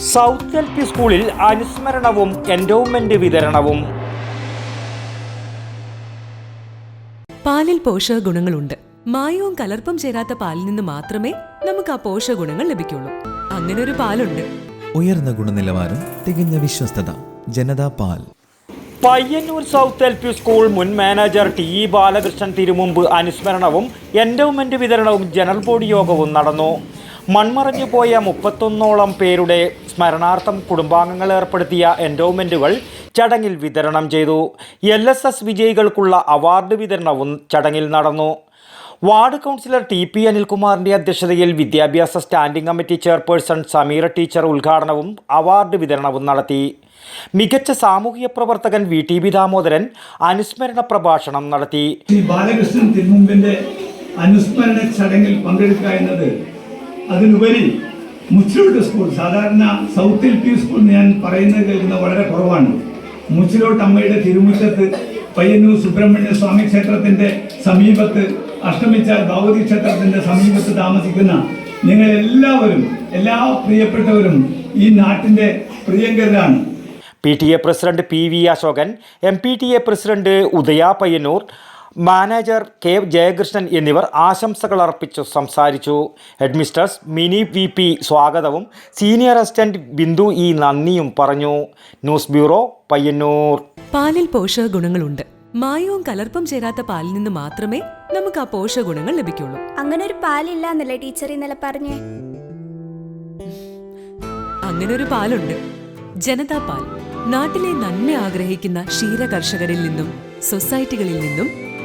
South L P സ്കൂളിൽ അനുസ്മരണവും endowment വിതരണവും. പാലിൽ പോഷകഗുണങ്ങളുണ്ട് മായവും കലർപ്പും ചേരാത്ത പാലിൽ നിന്ന് മാത്രമേ നമുക്ക് ആ പോഷകഗുണങ്ങൾ ലഭിക്കുള്ളൂ. അങ്ങനെ ഒരു പാലുണ്ട്. ഉയർന്ന ഗുണനിലവാരം തികഞ്ഞ വിശ്വസ്തത ജനതാ പാൽ. Payyanur south L P school മുൻ manager T E Balakrishnan Thirumumbu അനുസ്മരണവും endowment വിതരണവും ജനറൽ ബോഡി യോഗവും നടന്നു. മൺമറഞ്ഞു പോയ മുപ്പത്തൊന്നോളം പേരുടെ സ്മരണാർത്ഥം കുടുംബാംഗങ്ങൾ ഏർപ്പെടുത്തിയ എൻഡോമെന്റുകൾ ചടങ്ങിൽ വിതരണം ചെയ്തു. എൽ എസ് എസ് വിജയികൾക്കുള്ള അവാർഡ് വിതരണവും ചടങ്ങിൽ നടന്നു. വാർഡ് കൗൺസിലർ ടി പി അനിൽകുമാറിന്റെ അധ്യക്ഷതയിൽ വിദ്യാഭ്യാസ standing committee chairperson Sameera teacher ഉദ്ഘാടനവും അവാർഡ് വിതരണവും നടത്തി. മികച്ച സാമൂഹിക പ്രവർത്തകൻ വി ടി ബി ദാമോദരൻ അനുസ്മരണ പ്രഭാഷണം നടത്തി. ബാലകൃഷ്ണൻ തിരുമുമ്പിന്റെ അനുസ്മരണ ചടങ്ങിൽ പങ്കെടുക്കുക എന്നത് അതിനുപരി മുച്ചിലോട്ട് സ്കൂൾ സാധാരണ സൗത്ത് എൽ പി സ്കൂൾ ഞാൻ പറയുന്നത് കേൾക്കുന്നത് വളരെ കുറവാണ്. മുച്ചിലോട്ട് അമ്മയുടെ തിരുമുറ്റത്ത് പയ്യന്നൂർ സുബ്രഹ്മണ്യ സ്വാമി ക്ഷേത്രത്തിന്റെ സമീപത്ത് അഷ്ടമിച്ച ഭഗവതി ക്ഷേത്രത്തിന്റെ സമീപത്ത് താമസിക്കുന്ന നിങ്ങൾ എല്ലാവരും എല്ലാ പ്രിയപ്പെട്ടവരും ഈ നാട്ടിന്റെ പ്രിയങ്കരാണ് P T A president P V Ashokan M P T A president Udaya Payyanur manager K Jayakrishnan എന്നിവർ ആശംസകൾ അർപ്പിച്ചു സംസാരിച്ചു. ഹെഡ്മിസ്റ്റേഴ്സ് മിനി വി പി സ്വാഗതവും. സീനിയർ അസിസ്റ്റന്റ് ബിന്ദു ഇ നന്ദിയും പറഞ്ഞു. News bureau Payyanur. പാലിൽ പോഷക ഗുണങ്ങളുണ്ട് മായവും കലർപ്പും ചേരാത്ത പാലിൽ നിന്ന് മാത്രമേ നമുക്ക് ആ പോഷകഗുണങ്ങൾ ലഭിക്കുള്ളൂ. അങ്ങനെ ഒരു പാലില്ല എന്നല്ലേ ടീച്ചർ ഇന്നലെ പറഞ്ഞേ? അങ്ങനെ ഒരു പാലുണ്ട്. ജനതാ പാൽ. നാട്ടിലെ നന്മ ആഗ്രഹിക്കുന്ന ക്ഷീര കർഷകരിൽ നിന്നും സൊസൈറ്റികളിൽ നിന്നും